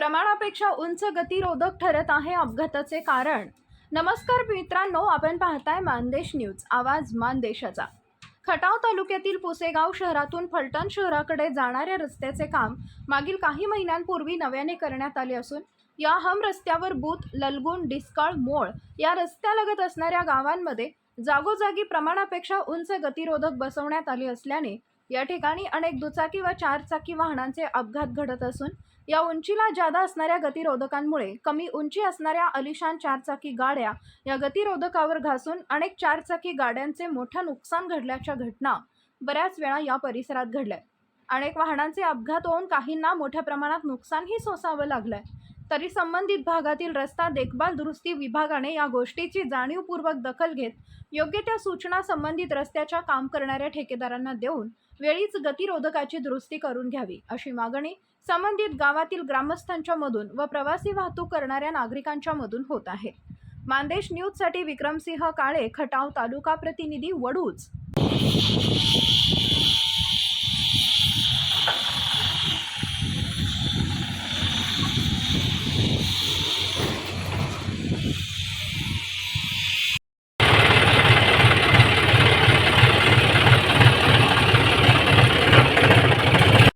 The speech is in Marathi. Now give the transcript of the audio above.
प्रमाणापेक्षा उंच गतिरोधक ठरत आहे अपघाताचे कारण. नमस्कार मित्रांनो आपण पाहताय मानदेश न्यूज. आवाज मानदेशाचा. खटाव तालुक्यातील पुसेगाव शहरातून फलटण शहराकडे जाणाऱ्या रस्त्याचे काम मागील काही महिन्यांपूर्वी नव्याने करण्यात आले असून या हम रस्त्यावर बूथ ललगुण डिस्काळ मोळ या रस्त्यालगत असणाऱ्या गावांमध्ये जागोजागी प्रमाणापेक्षा उंच गतिरोधक बसवण्यात आले असल्याने या ठिकाणी अनेक दुचाकी व चारचाकी वाहनांचे अपघात घडत असून या उंचीला जादा असणाऱ्या गतिरोधकांमुळे कमी उंची असणाऱ्या अलिशान चारचाकी गाड्या या गतिरोधकावर घासून अनेक चारचाकी गाड्यांचे मोठं नुकसान घडल्याच्या घटना बऱ्याच वेळा या परिसरात घडल्या अनेक वाहनांचे अपघात होऊन काहींना मोठ्या प्रमाणात नुकसानही सोसावं लागलंय. तरी संबंधित भागातील रस्ता देखभाल दुरुस्ती विभागाने या गोष्टीची जाणीवपूर्वक दखल घेत योग्य त्या सूचना संबंधित रस्त्याच्या काम करणाऱ्या ठेकेदारांना देऊन वेळीच गतिरोधकाची दुरुस्ती करून घ्यावी अशी मागणी संबंधित गावातील ग्रामस्थांच्या मधून व प्रवासी वाहतूक करणाऱ्या नागरिकांच्या मधून होत आहे. मानदेश न्यूजसाठी विक्रमसिंह काळे खटाव तालुका प्रतिनिधी वडूच